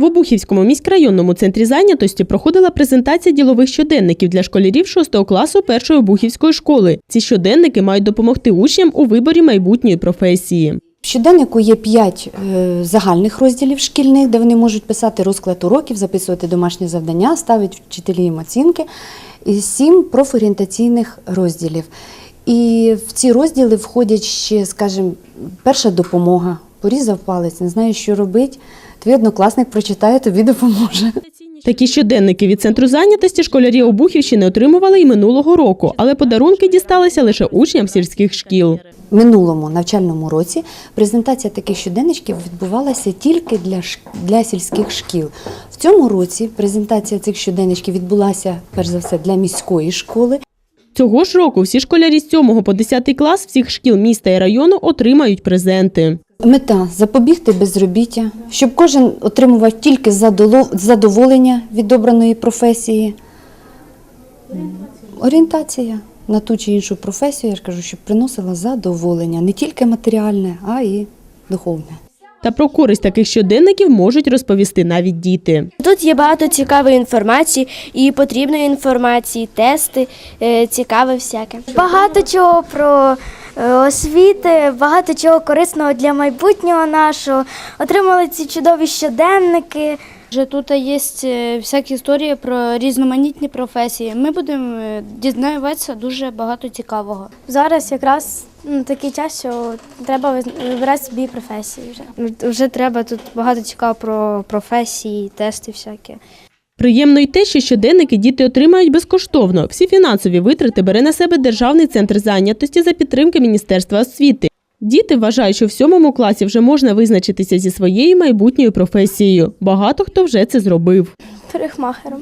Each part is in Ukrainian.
В Обухівському міськрайонному центрі зайнятості проходила презентація ділових щоденників для школярів 6 класу першої Обухівської школи. Ці щоденники мають допомогти учням у виборі майбутньої професії. В щоденнику є п'ять е, загальних розділів шкільних, де вони можуть писати розклад уроків, записувати домашні завдання, ставити вчителі їм оцінки, і сім профорієнтаційних розділів. І в ці розділи входять ще, скажімо, перша допомога. Порізав палець, не знаю, що робити. Твій однокласник прочитає, тобі допоможе. Такі щоденники від центру зайнятості школярі Обухівщини отримували і минулого року, але подарунки дісталися лише учням сільських шкіл. минулому навчальному році презентація таких щоденничків відбувалася тільки для, ш- для сільських шкіл. В цьому році презентація цих щоденничків відбулася перш за все для міської школи. Цього ж року всі школярі з 7 по 10 клас всіх шкіл міста і району отримають презенти. Мета запобігти безробіття, щоб кожен отримував тільки задоволення від обраної професії. Орієнтація на ту чи іншу професію, я ж кажу, щоб приносила задоволення не тільки матеріальне, а й духовне. Та про користь таких щоденників можуть розповісти навіть діти. Тут є багато цікавої інформації і потрібної інформації, тести, е, цікаве всяке. Багато чого про е, освіти, багато чого корисного для майбутнього нашого. Отримали ці чудові щоденники. Вже тут є е, всякі історії про різноманітні професії. Ми будемо е, дізнаватися дуже багато цікавого. Зараз якраз ну, такий час, що треба вибирати собі професію вже. Ну, Вже треба тут багато цікаво про професії, тести всякі. Приємно й те, що щоденники діти отримають безкоштовно. Всі фінансові витрати бере на себе Державний центр зайнятості за підтримки Міністерства освіти. Діти вважають, що в сьомому класі вже можна визначитися зі своєю майбутньою професією. Багато хто вже це зробив. Перехмахером,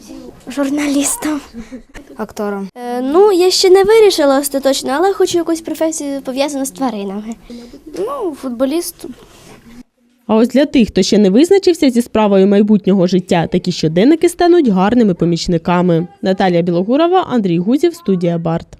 журналістом. Актором. Е, Ну, я ще не вирішила остаточно, але хочу якусь професію пов'язану з тваринами. Ну, футболіст. А ось для тих, хто ще не визначився зі справою майбутнього життя, такі щоденники стануть гарними помічниками. Наталія Білогурова, Андрій Гузів, студія Барт.